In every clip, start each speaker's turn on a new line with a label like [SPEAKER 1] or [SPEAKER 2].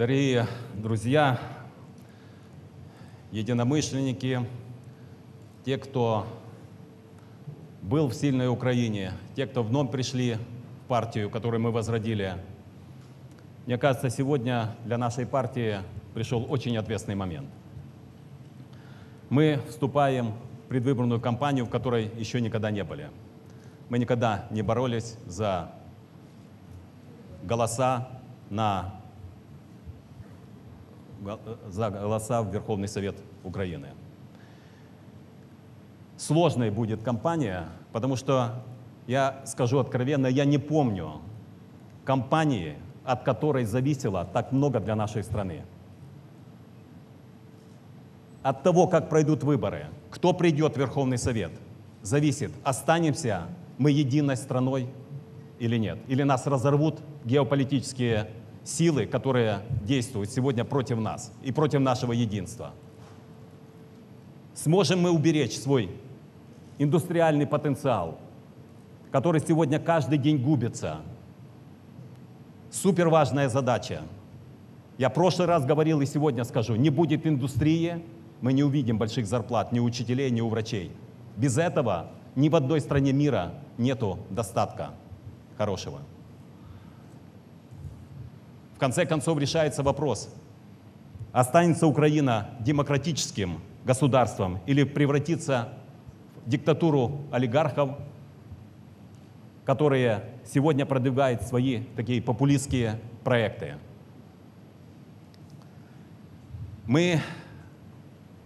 [SPEAKER 1] Дорогие друзья, единомышленники, те, кто был в сильной Украине, те, кто вновь пришли в партию, которую мы возродили. Мне кажется, сегодня для нашей партии пришел очень ответственный момент. Мы вступаем в предвыборную кампанию, в которой еще никогда не были. Мы никогда не боролись за голоса на за голоса в Верховный Совет Украины. Сложной будет кампания, потому что, я скажу откровенно, я не помню кампании, от которой зависело так много для нашей страны. От того, как пройдут выборы, кто придет в Верховный Совет, зависит, останемся мы единой страной или нет. Или нас разорвут геополитические силы, которые действуют сегодня против нас и против нашего единства. Сможем мы уберечь свой индустриальный потенциал, который сегодня каждый день губится. Супер важная задача. Я в прошлый раз говорил и сегодня скажу, не будет индустрии, мы не увидим больших зарплат ни у учителей, ни у врачей. Без этого ни в одной стране мира нету достатка хорошего конце концов решается вопрос, останется Украина демократическим государством или превратится в диктатуру олигархов, которые сегодня продвигают свои такие популистские проекты. Мы,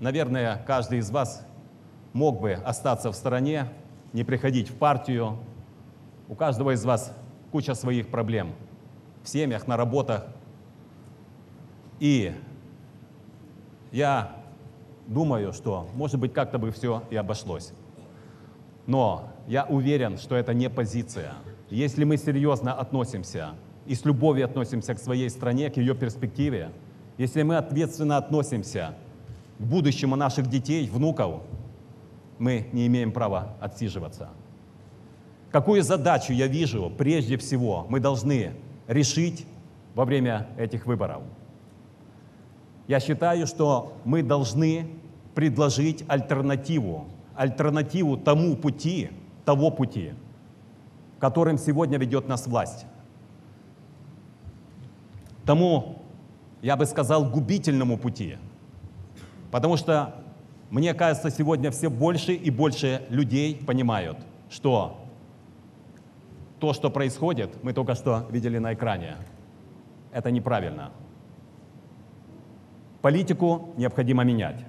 [SPEAKER 1] наверное, каждый из вас мог бы остаться в стороне, не приходить в партию. У каждого из вас куча своих проблем – в семьях, на работах. И я думаю, что, может быть, как-то бы все и обошлось. Но я уверен, что это не позиция. Если мы серьезно относимся и с любовью относимся к своей стране, к ее перспективе, если мы ответственно относимся к будущему наших детей, внуков, мы не имеем права отсиживаться. Какую задачу я вижу? Прежде всего, мы должны решить во время этих выборов. Я считаю, что мы должны предложить альтернативу, альтернативу тому пути, того пути, которым сегодня ведет нас власть. Тому, я бы сказал, губительному пути. Потому что, мне кажется, сегодня все больше и больше людей понимают, что то, что происходит, мы только что видели на экране. Это неправильно. Политику необходимо менять.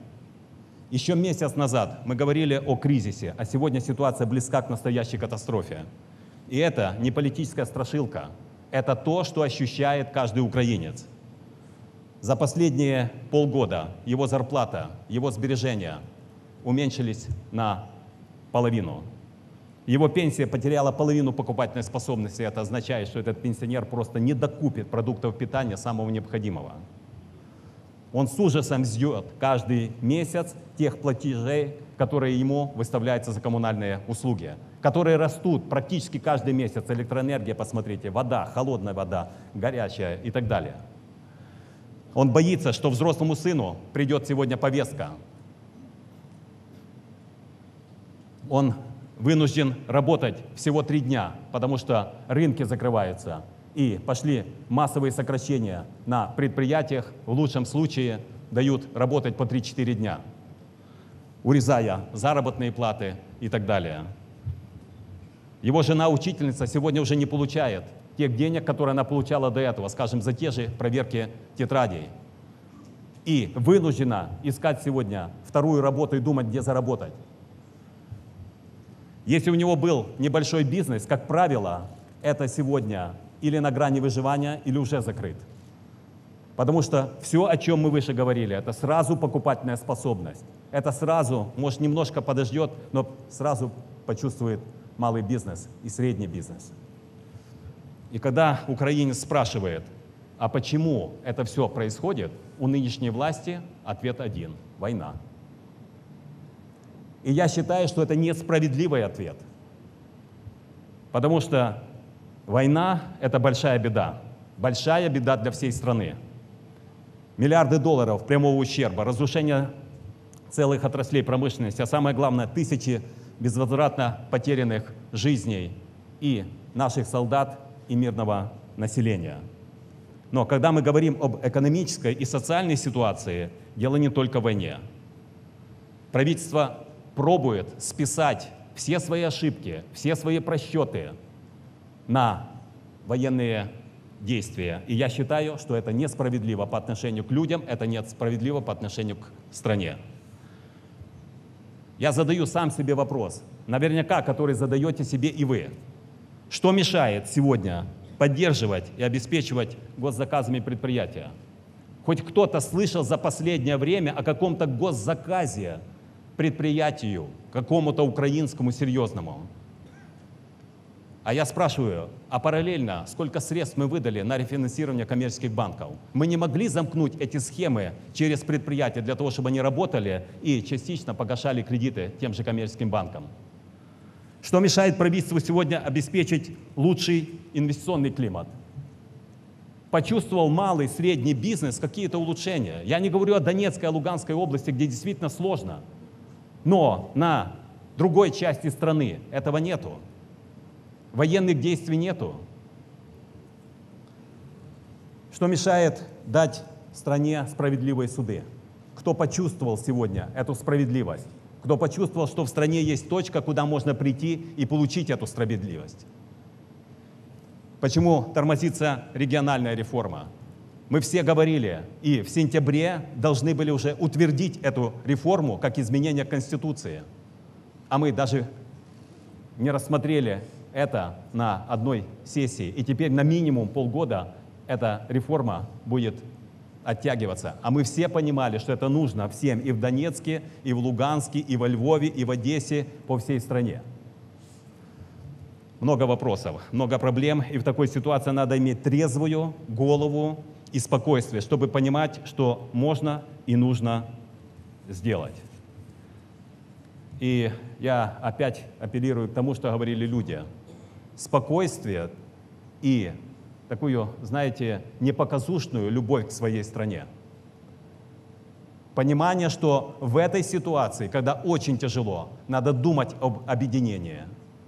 [SPEAKER 1] Еще месяц назад мы говорили о кризисе, а сегодня ситуация близка к настоящей катастрофе. И это не политическая страшилка, это то, что ощущает каждый украинец. За последние полгода его зарплата, его сбережения уменьшились на половину. Его пенсия потеряла половину покупательной способности. Это означает, что этот пенсионер просто не докупит продуктов питания самого необходимого. Он с ужасом ждет каждый месяц тех платежей, которые ему выставляются за коммунальные услуги, которые растут практически каждый месяц. Электроэнергия, посмотрите, вода, холодная вода, горячая и так далее. Он боится, что взрослому сыну придет сегодня повестка. Он вынужден работать всего три дня, потому что рынки закрываются. И пошли массовые сокращения на предприятиях, в лучшем случае дают работать по 3-4 дня, урезая заработные платы и так далее. Его жена-учительница сегодня уже не получает тех денег, которые она получала до этого, скажем, за те же проверки тетрадей. И вынуждена искать сегодня вторую работу и думать, где заработать. Если у него был небольшой бизнес, как правило, это сегодня или на грани выживания, или уже закрыт. Потому что все, о чем мы выше говорили, это сразу покупательная способность. Это сразу, может, немножко подождет, но сразу почувствует малый бизнес и средний бизнес. И когда украинец спрашивает, а почему это все происходит, у нынешней власти ответ один – война. И я считаю, что это несправедливый ответ. Потому что война – это большая беда. Большая беда для всей страны. миллиарды долларов прямого ущерба, разрушение целых отраслей промышленности, а самое главное, тысячи безвозвратно потерянных жизней и наших солдат и мирного населения. Но когда мы говорим об экономической и социальной ситуации, дело не только в войне. Правительство пробует списать все свои ошибки, все свои просчеты на военные действия. И я считаю, что это несправедливо по отношению к людям, это несправедливо по отношению к стране. Я задаю сам себе вопрос, наверняка, который задаете себе и вы. Что мешает сегодня поддерживать и обеспечивать госзаказами предприятия? Хоть кто-то слышал за последнее время о каком-то госзаказе предприятию, какому-то украинскому серьезному? А я спрашиваю, а параллельно сколько средств мы выдали на рефинансирование коммерческих банков? Мы не могли замкнуть эти схемы через предприятия для того, чтобы они работали и частично погашали кредиты тем же коммерческим банкам? Что мешает правительству сегодня обеспечить лучший инвестиционный климат? Почувствовал малый, средний бизнес какие-то улучшения. Я не говорю о Донецкой, о Луганской области, где действительно сложно. Но на другой части страны этого нету военных действий нету. Что мешает дать стране справедливые суды? Кто почувствовал сегодня эту справедливость? Кто почувствовал, что в стране есть точка, куда можно прийти и получить эту справедливость? Почему тормозится региональная реформа? Мы все говорили, и в сентябре должны были уже утвердить эту реформу как изменение Конституции. А мы даже не рассмотрели это на одной сессии. И теперь на минимум полгода эта реформа будет оттягиваться. А мы все понимали, что это нужно всем и в Донецке, и в Луганске, и во Львове, и в Одессе, по всей стране. Много вопросов, много проблем, и в такой ситуации надо иметь трезвую голову и спокойствие, чтобы понимать, что можно и нужно сделать. И я опять апеллирую к тому, что говорили люди – спокойствие и такую, знаете, непоказушную любовь к своей стране. Понимание, что в этой ситуации, когда очень тяжело, надо думать об объединении.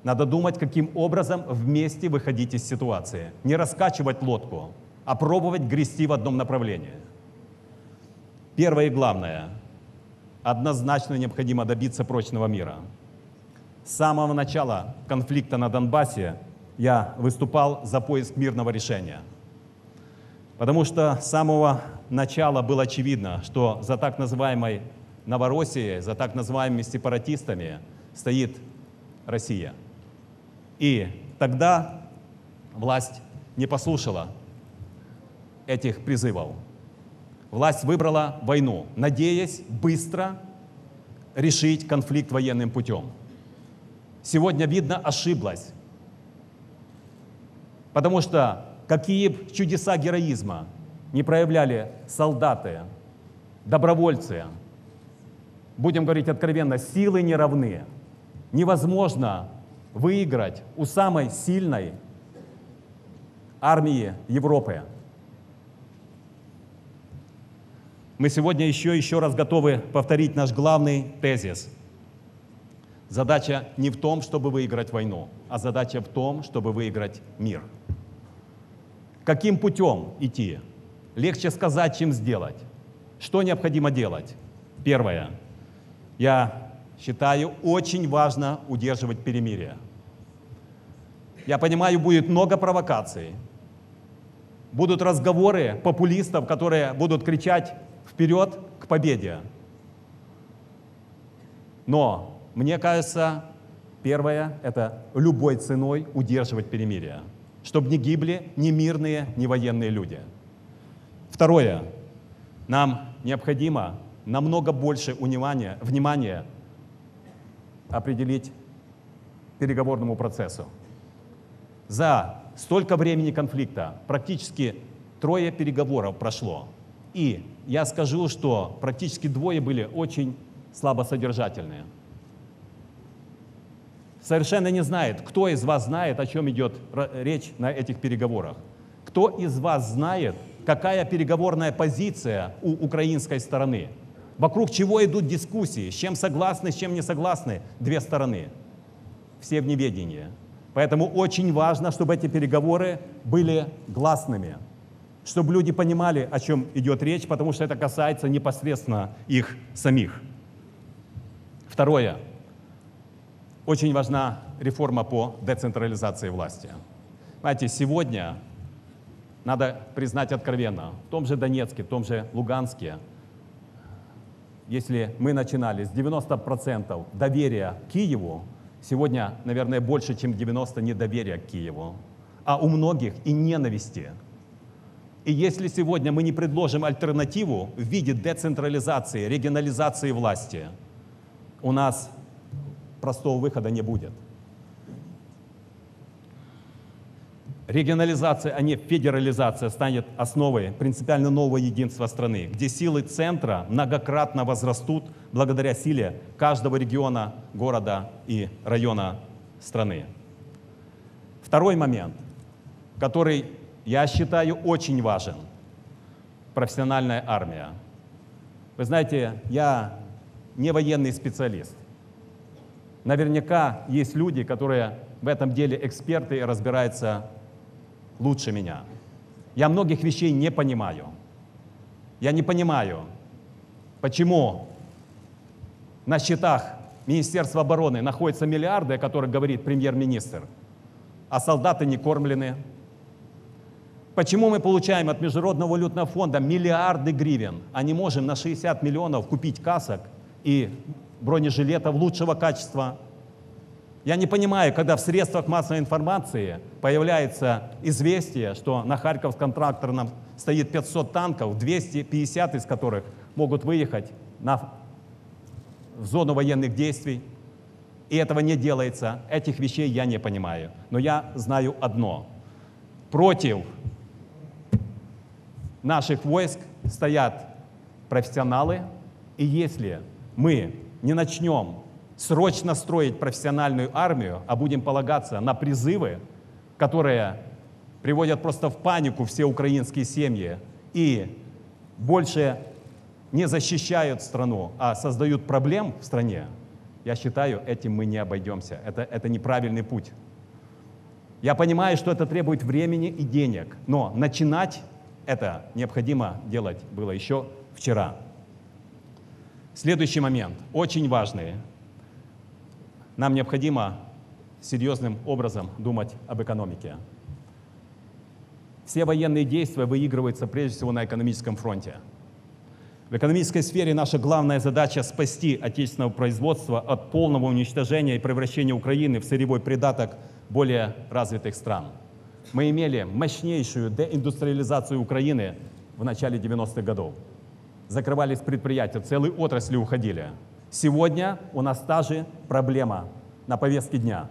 [SPEAKER 1] Надо думать, каким образом вместе выходить из ситуации. Не раскачивать лодку, а пробовать грести в одном направлении. Первое и главное. Однозначно необходимо добиться прочного мира – с самого начала конфликта на Донбассе я выступал за поиск мирного решения. Потому что с самого начала было очевидно, что за так называемой Новороссией, за так называемыми сепаратистами стоит Россия. И тогда власть не послушала этих призывов. Власть выбрала войну, надеясь быстро решить конфликт военным путем сегодня видно ошиблась. Потому что какие чудеса героизма не проявляли солдаты, добровольцы, будем говорить откровенно, силы не равны. Невозможно выиграть у самой сильной армии Европы. Мы сегодня еще еще раз готовы повторить наш главный тезис – Задача не в том, чтобы выиграть войну, а задача в том, чтобы выиграть мир. Каким путем идти? Легче сказать, чем сделать. Что необходимо делать? Первое. Я считаю, очень важно удерживать перемирие. Я понимаю, будет много провокаций. Будут разговоры популистов, которые будут кричать вперед к победе. Но мне кажется, первое – это любой ценой удерживать перемирие, чтобы не гибли ни мирные, ни военные люди. Второе – нам необходимо намного больше внимания, внимания определить переговорному процессу. За столько времени конфликта практически трое переговоров прошло. И я скажу, что практически двое были очень слабосодержательные – совершенно не знает, кто из вас знает, о чем идет речь на этих переговорах. Кто из вас знает, какая переговорная позиция у украинской стороны. Вокруг чего идут дискуссии, с чем согласны, с чем не согласны две стороны. Все в неведении. Поэтому очень важно, чтобы эти переговоры были гласными, чтобы люди понимали, о чем идет речь, потому что это касается непосредственно их самих. Второе. Очень важна реформа по децентрализации власти. Знаете, сегодня надо признать откровенно, в том же Донецке, в том же Луганске, если мы начинали с 90% доверия Киеву, сегодня, наверное, больше, чем 90% недоверия к Киеву, а у многих и ненависти. И если сегодня мы не предложим альтернативу в виде децентрализации, регионализации власти, у нас простого выхода не будет. Регионализация, а не федерализация станет основой принципиально нового единства страны, где силы центра многократно возрастут благодаря силе каждого региона, города и района страны. Второй момент, который я считаю очень важен. Профессиональная армия. Вы знаете, я не военный специалист. Наверняка есть люди, которые в этом деле эксперты и разбираются лучше меня. Я многих вещей не понимаю. Я не понимаю, почему на счетах Министерства обороны находятся миллиарды, о которых говорит премьер-министр, а солдаты не кормлены. Почему мы получаем от Международного валютного фонда миллиарды гривен, а не можем на 60 миллионов купить касок и бронежилетов лучшего качества – я не понимаю, когда в средствах массовой информации появляется известие, что на Харьковском тракторном стоит 500 танков, 250 из которых могут выехать на, в зону военных действий, и этого не делается. Этих вещей я не понимаю. Но я знаю одно. Против наших войск стоят профессионалы, и если мы не начнем срочно строить профессиональную армию, а будем полагаться на призывы, которые приводят просто в панику все украинские семьи и больше не защищают страну, а создают проблем в стране, я считаю, этим мы не обойдемся. Это, это неправильный путь. Я понимаю, что это требует времени и денег, но начинать это необходимо делать было еще вчера. Следующий момент, очень важный. Нам необходимо серьезным образом думать об экономике. Все военные действия выигрываются прежде всего на экономическом фронте. В экономической сфере наша главная задача – спасти отечественное производство от полного уничтожения и превращения Украины в сырьевой придаток более развитых стран. Мы имели мощнейшую деиндустриализацию Украины в начале 90-х годов. Закрывались предприятия, целые отрасли уходили – Сегодня у нас та же проблема на повестке дня.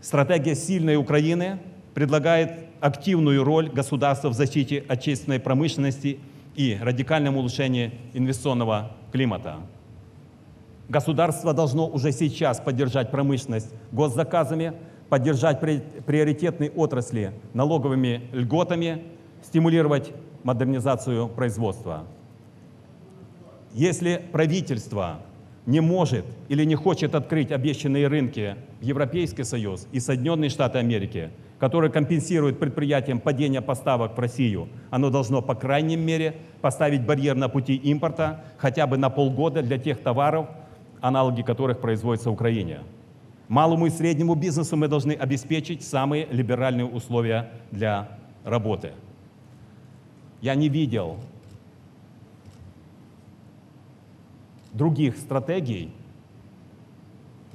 [SPEAKER 1] Стратегия сильной Украины предлагает активную роль государства в защите отечественной промышленности и радикальном улучшении инвестиционного климата. Государство должно уже сейчас поддержать промышленность госзаказами, поддержать приоритетные отрасли налоговыми льготами, стимулировать модернизацию производства. Если правительство не может или не хочет открыть обещанные рынки в Европейский Союз и Соединенные Штаты Америки, которые компенсируют предприятиям падение поставок в Россию, оно должно, по крайней мере, поставить барьер на пути импорта хотя бы на полгода для тех товаров, аналоги которых производятся в Украине. Малому и среднему бизнесу мы должны обеспечить самые либеральные условия для работы. Я не видел других стратегий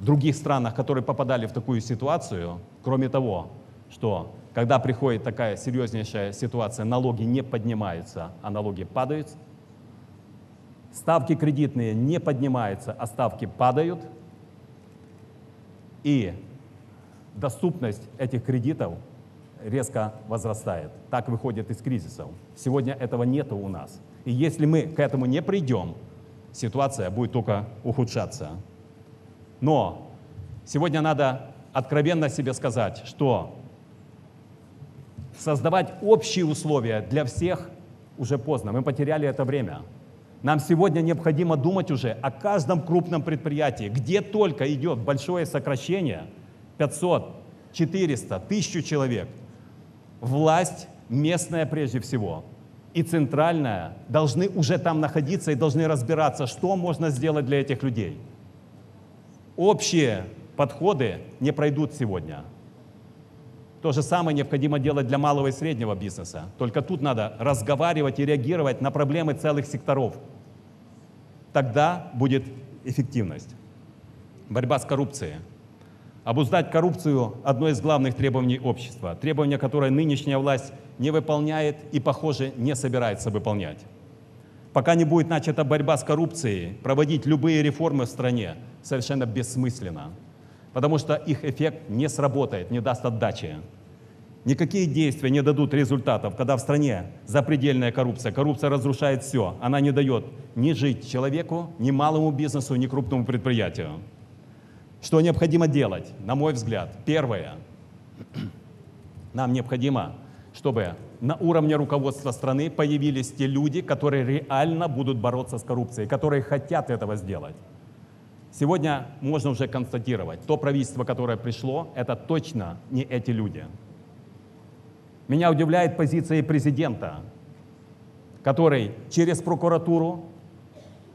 [SPEAKER 1] в других странах, которые попадали в такую ситуацию, кроме того, что когда приходит такая серьезнейшая ситуация, налоги не поднимаются, а налоги падают, ставки кредитные не поднимаются, а ставки падают, и доступность этих кредитов резко возрастает. Так выходит из кризисов. Сегодня этого нет у нас. И если мы к этому не придем, ситуация будет только ухудшаться. Но сегодня надо откровенно себе сказать, что создавать общие условия для всех уже поздно. Мы потеряли это время. Нам сегодня необходимо думать уже о каждом крупном предприятии, где только идет большое сокращение, 500, 400, 1000 человек. Власть местная прежде всего и центральная должны уже там находиться и должны разбираться, что можно сделать для этих людей. Общие подходы не пройдут сегодня. То же самое необходимо делать для малого и среднего бизнеса. Только тут надо разговаривать и реагировать на проблемы целых секторов – тогда будет эффективность. Борьба с коррупцией. Обуздать коррупцию – одно из главных требований общества. Требование, которое нынешняя власть не выполняет и, похоже, не собирается выполнять. Пока не будет начата борьба с коррупцией, проводить любые реформы в стране совершенно бессмысленно, потому что их эффект не сработает, не даст отдачи. Никакие действия не дадут результатов, когда в стране запредельная коррупция. Коррупция разрушает все. Она не дает ни жить человеку, ни малому бизнесу, ни крупному предприятию. Что необходимо делать, на мой взгляд? Первое. Нам необходимо, чтобы на уровне руководства страны появились те люди, которые реально будут бороться с коррупцией, которые хотят этого сделать. Сегодня можно уже констатировать, то правительство, которое пришло, это точно не эти люди. Меня удивляет позиция президента, который через прокуратуру,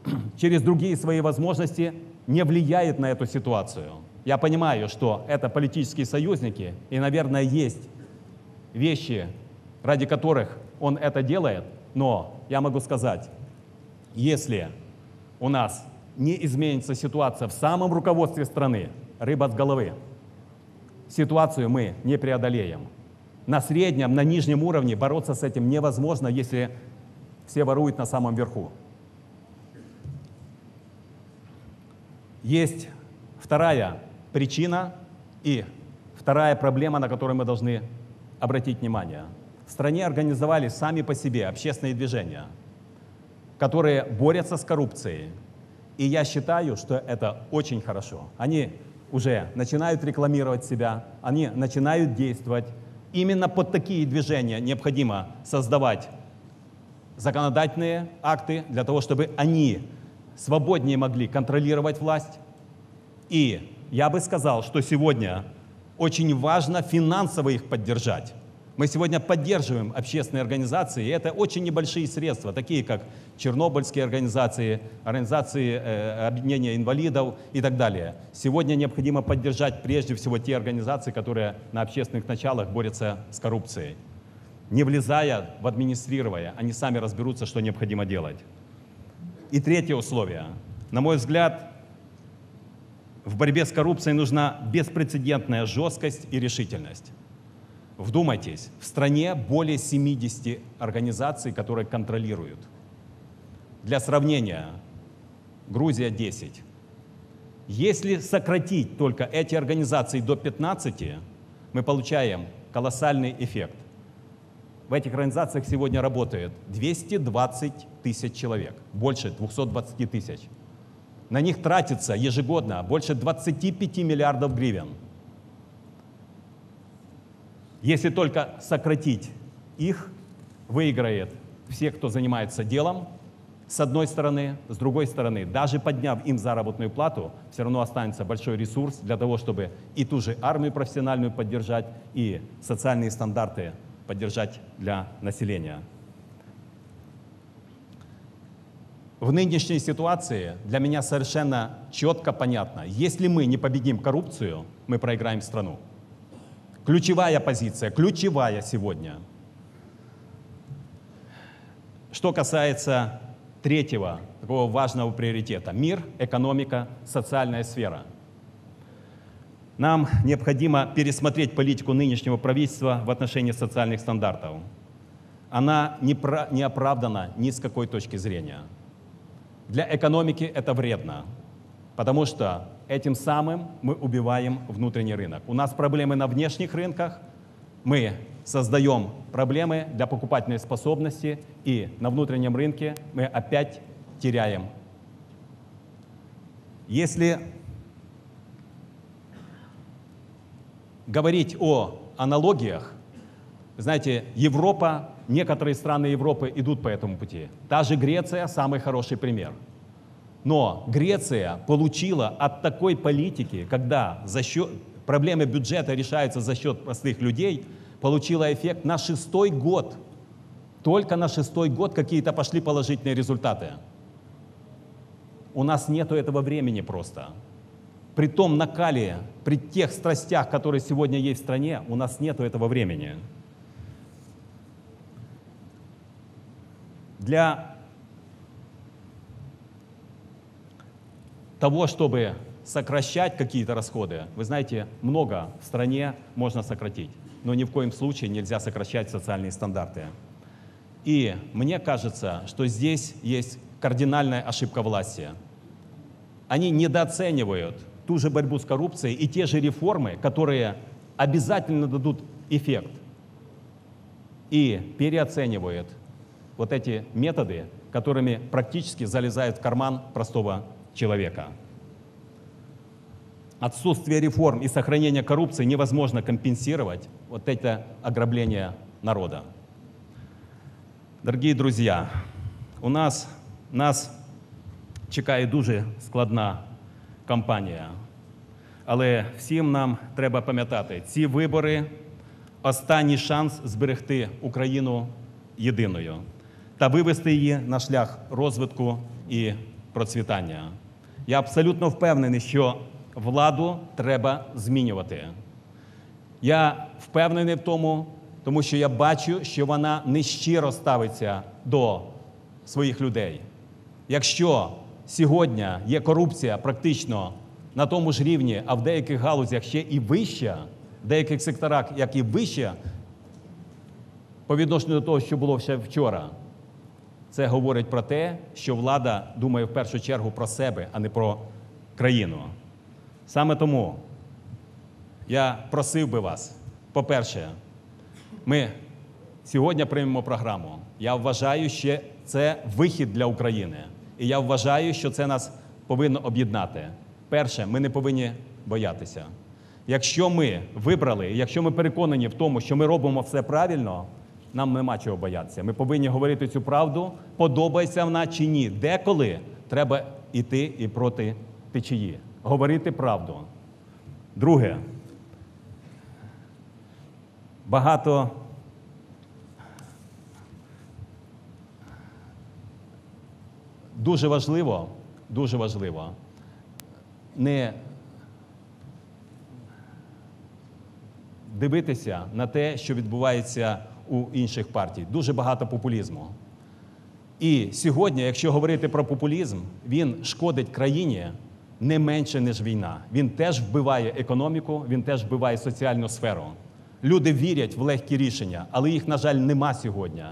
[SPEAKER 1] через другие свои возможности не влияет на эту ситуацию. Я понимаю, что это политические союзники, и, наверное, есть вещи, ради которых он это делает, но я могу сказать, если у нас не изменится ситуация в самом руководстве страны, рыба с головы, ситуацию мы не преодолеем на среднем, на нижнем уровне бороться с этим невозможно, если все воруют на самом верху. Есть вторая причина и вторая проблема, на которую мы должны обратить внимание. В стране организовали сами по себе общественные движения, которые борются с коррупцией. И я считаю, что это очень хорошо. Они уже начинают рекламировать себя, они начинают действовать, Именно под такие движения необходимо создавать законодательные акты для того, чтобы они свободнее могли контролировать власть. И я бы сказал, что сегодня очень важно финансово их поддержать. Мы сегодня поддерживаем общественные организации, и это очень небольшие средства, такие как чернобыльские организации, организации э, объединения инвалидов и так далее. Сегодня необходимо поддержать прежде всего те организации, которые на общественных началах борются с коррупцией. Не влезая в администрирование, они сами разберутся, что необходимо делать. И третье условие. На мой взгляд, в борьбе с коррупцией нужна беспрецедентная жесткость и решительность. Вдумайтесь, в стране более 70 организаций, которые контролируют. Для сравнения, Грузия 10. Если сократить только эти организации до 15, мы получаем колоссальный эффект. В этих организациях сегодня работает 220 тысяч человек, больше 220 тысяч. На них тратится ежегодно больше 25 миллиардов гривен – если только сократить их, выиграет все, кто занимается делом, с одной стороны, с другой стороны, даже подняв им заработную плату, все равно останется большой ресурс для того, чтобы и ту же армию профессиональную поддержать, и социальные стандарты поддержать для населения. В нынешней ситуации для меня совершенно четко понятно, если мы не победим коррупцию, мы проиграем страну. Ключевая позиция, ключевая сегодня. Что касается третьего такого важного приоритета. Мир, экономика, социальная сфера. Нам необходимо пересмотреть политику нынешнего правительства в отношении социальных стандартов. Она не, про, не оправдана ни с какой точки зрения. Для экономики это вредно, потому что этим самым мы убиваем внутренний рынок. У нас проблемы на внешних рынках, мы создаем проблемы для покупательной способности, и на внутреннем рынке мы опять теряем. Если говорить о аналогиях, знаете, Европа, некоторые страны Европы идут по этому пути. Та же Греция – самый хороший пример. Но Греция получила от такой политики, когда за счет, проблемы бюджета решаются за счет простых людей, получила эффект на шестой год. Только на шестой год какие-то пошли положительные результаты. У нас нету этого времени просто. При том накале, при тех страстях, которые сегодня есть в стране, у нас нету этого времени. Для того, чтобы сокращать какие-то расходы, вы знаете, много в стране можно сократить, но ни в коем случае нельзя сокращать социальные стандарты. И мне кажется, что здесь есть кардинальная ошибка власти. Они недооценивают ту же борьбу с коррупцией и те же реформы, которые обязательно дадут эффект. И переоценивают вот эти методы, которыми практически залезают в карман простого человека. Отсутствие реформ и сохранение коррупции невозможно компенсировать вот это ограбление народа. Дорогі друзі, у нас нас чекає дуже складна кампанія. Але всім нам треба пам'ятати, ці вибори останній шанс зберегти Україну єдиною та вивести її на шлях розвитку і процвітання. Я абсолютно впевнений, що владу треба змінювати. Я впевнений в тому, тому що я бачу, що вона нещиро ставиться до своїх людей. Якщо сьогодні є корупція практично на тому ж рівні, а в деяких галузях ще і вища, в деяких секторах, як і вища, по відношенню до того, що було ще вчора, це говорить про те, що влада думає в першу чергу про себе, а не про країну. Саме тому я просив би вас, по-перше, ми сьогодні приймемо програму. Я вважаю, що це вихід для України. І я вважаю, що це нас повинно об'єднати. Перше, ми не повинні боятися. Якщо ми вибрали, якщо ми переконані в тому, що ми робимо все правильно, нам нема чого боятися. Ми повинні говорити цю правду, подобається вона чи ні. Деколи треба йти і проти течії, говорити правду. Друге, багато дуже важливо, дуже важливо не дивитися на те, що відбувається у інших партій. Дуже багато популізму. І сьогодні, якщо говорити про популізм, він шкодить країні не менше, ніж війна. Він теж вбиває економіку, він теж вбиває соціальну сферу. Люди вірять в легкі рішення, але їх, на жаль, нема сьогодні.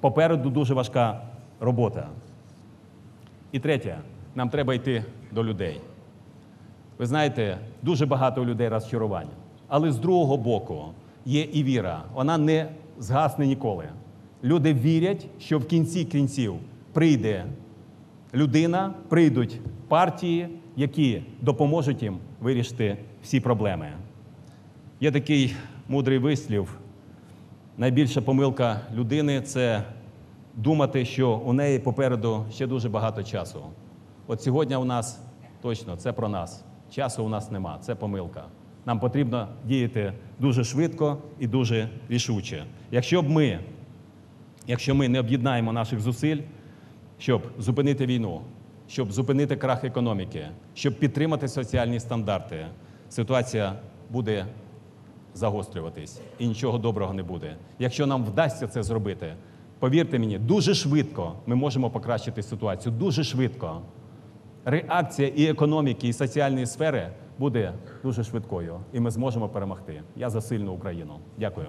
[SPEAKER 1] Попереду дуже важка робота. І третє, нам треба йти до людей. Ви знаєте, дуже багато у людей розчарування. Але з другого боку є і віра. Вона не згасне ніколи. Люди вірять, що в кінці кінців прийде людина, прийдуть партії, які допоможуть їм вирішити всі проблеми. Є такий мудрий вислів. Найбільша помилка людини це думати, що у неї попереду ще дуже багато часу. От сьогодні у нас точно це про нас. Часу у нас нема, це помилка. Нам потрібно діяти дуже швидко і дуже рішуче. Якщо б ми, якщо ми не об'єднаємо наших зусиль, щоб зупинити війну, щоб зупинити крах економіки, щоб підтримати соціальні стандарти, ситуація буде загострюватись і нічого доброго не буде. Якщо нам вдасться це зробити, повірте мені, дуже швидко ми можемо покращити ситуацію. Дуже швидко. Реакція і економіки, і соціальної сфери буде дуже швидкою, і ми зможемо перемогти. Я за сильну Україну. Дякую.